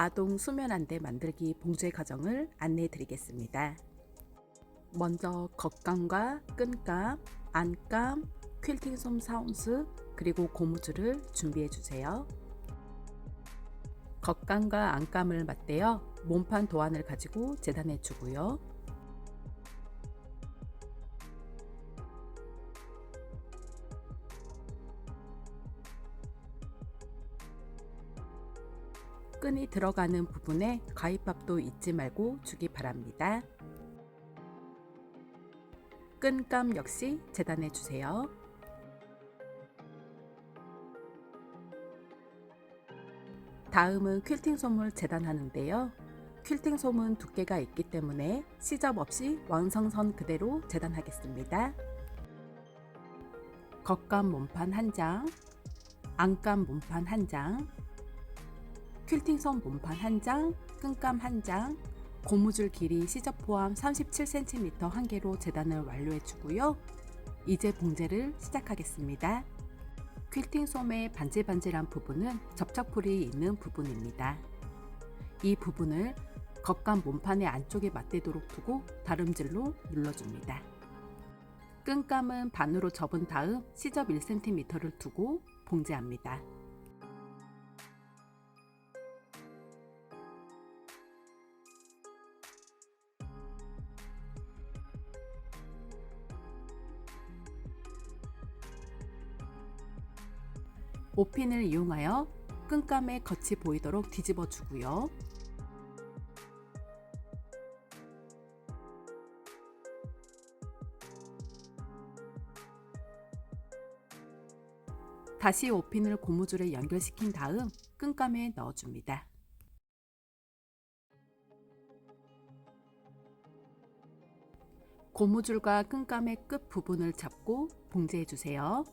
아동 수면 안대 만들기 봉제 과정을 안내해 드리겠습니다. 먼저 겉감과 끈감, 안감, 퀼팅솜 4온스 그리고 고무줄을 준비해 주세요. 겉감과 안감을 맞대어 몸판 도안을 가지고 재단해 주고요. 끈이 들어가는 부분에 가위밥도 잊지 말고 주기 바랍니다. 끈감 역시 재단해 주세요. 다음은 퀼팅 솜을 재단하는데요. 퀼팅 솜은 두께가 있기 때문에 시접 없이 완성선 그대로 재단하겠습니다. 겉감 몸판 한 장, 안감 몸판 한 장, 퀼팅솜 몸판 한 장, 끈감 한 장, 고무줄 길이 시접 포함 37cm 한 개로 재단을 완료해 주고요. 이제 봉제를 시작하겠습니다. 퀼팅 솜의 반질반질한 부분은 접착풀이 있는 부분입니다. 이 부분을 겉감 몸판의 안쪽에 맞대도록 두고 다름질로 눌러줍니다. 끈감은 반으로 접은 다음 시접 1cm를 두고 봉제합니다. 오핀을 이용하여 끈감의 겉이 보이도록 뒤집어 주고요. 다시 오핀을 고무줄에 연결시킨 다음 끈감에 넣어줍니다. 고무줄과 끈감의 끝 부분을 잡고 봉제해 주세요.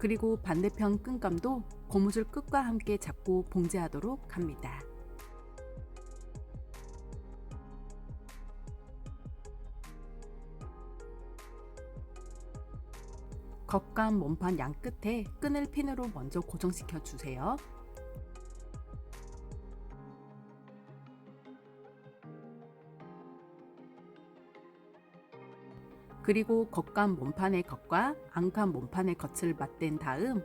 그리고 반대편 끈감도 고무줄 끝과 함께 잡고 봉제하도록 합니다. 겉감 몸판 양 끝에 끈을 핀으로 먼저 고정시켜 주세요. 그리고 겉감 몸판의 겉과 안감 몸판의 겉을 맞댄 다음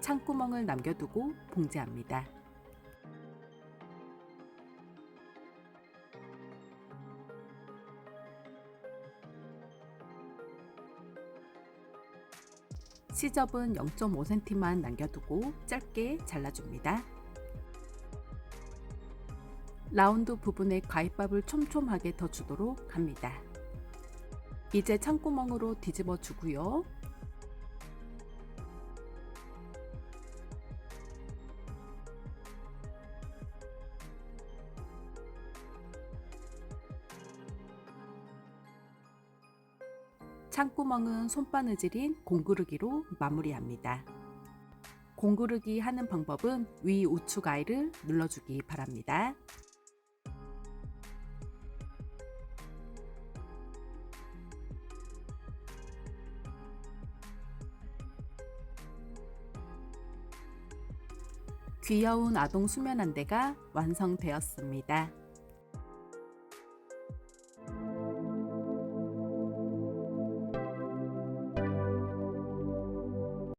창구멍을 남겨두고 봉제합니다. 시접은 0.5cm만 남겨두고 짧게 잘라줍니다. 라운드 부분에 가위밥을 촘촘하게 더 주도록 합니다. 이제 창구멍으로 뒤집어 주고요. 창구멍은 손바느질인 공구르기로 마무리합니다. 공구르기 하는 방법은 위 우측 아이를 눌러주기 바랍니다. 귀여운 아동 수면 안대가 완성되었습니다.